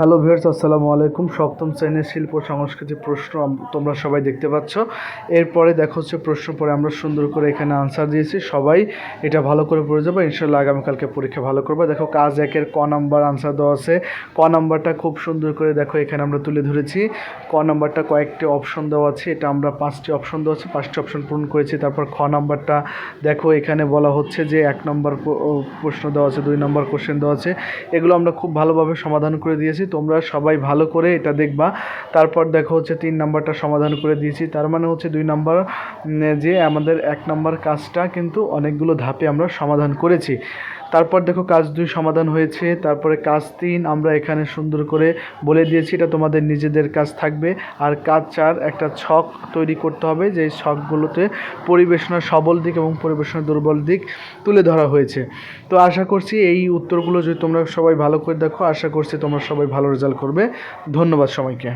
Hello viewers আসসালামু আলাইকুম। সপ্তম শ্রেণির শিল্প সংস্কৃতি প্রশ্ন তোমরা সবাই দেখতে পাচ্ছ। এরপরে দেখো হচ্ছে প্রশ্ন পরে আমরা সুন্দর করে এখানে আনসার দিয়েছি। সবাই এটা ভালো করে পড়ে যাব। ইনশাল্লাহ আগামীকালকে পরীক্ষা ভালো করবে। দেখো কাজ একের ক নাম্বার আনসার দেওয়া আছে। ক নাম্বারটা খুব সুন্দর করে দেখো, এখানে আমরা তুলে ধরেছি। ক নাম্বারটা কয়েকটি অপশন দেওয়া আছে। এটা আমরা পাঁচটি অপশন দেওয়া আছে। পাঁচটি অপশন পূরণ করেছি। তারপর খ নাম্বারটা দেখো, এখানে বলা হচ্ছে যে এক নম্বর প্রশ্ন দেওয়া আছে, দুই নম্বর কোশ্চেন দেওয়া আছে। এগুলো আমরা খুব ভালোভাবে সমাধান করে দিয়েছি। তোমরা সবাই ভালো করে এটা দেখবা। তারপর দেখো হচ্ছে তিন নাম্বারটা সমাধান করে দিয়েছি। তার মানে হচ্ছে দুই নাম্বার যে আমাদের এক নাম্বার কাজটা কিন্তু অনেকগুলো ধাপে আমরা সমাধান করেছি। তারপর দেখো কাজ দুই সমাধান হয়েছে, তারপরে কাজ তিন, আমরা এখানে সুন্দর করে বলে দিয়েছি এটা তোমাদের নিজেদের কাজ থাকবে। আর কাজ চার, একটা ছক তৈরি করতে হবে, যে ছকগুলোতে পরিবেশনার সবল দিক এবং পরিবেশনার দুর্বল দিক তুলে ধরা হয়েছে। তো আশা করছি এই উত্তরগুলো যদি তোমরা সবাই ভালো করে দেখো, আশা করছি তোমরা সবাই ভালো রেজাল্ট করবে। ধন্যবাদ সবাইকে।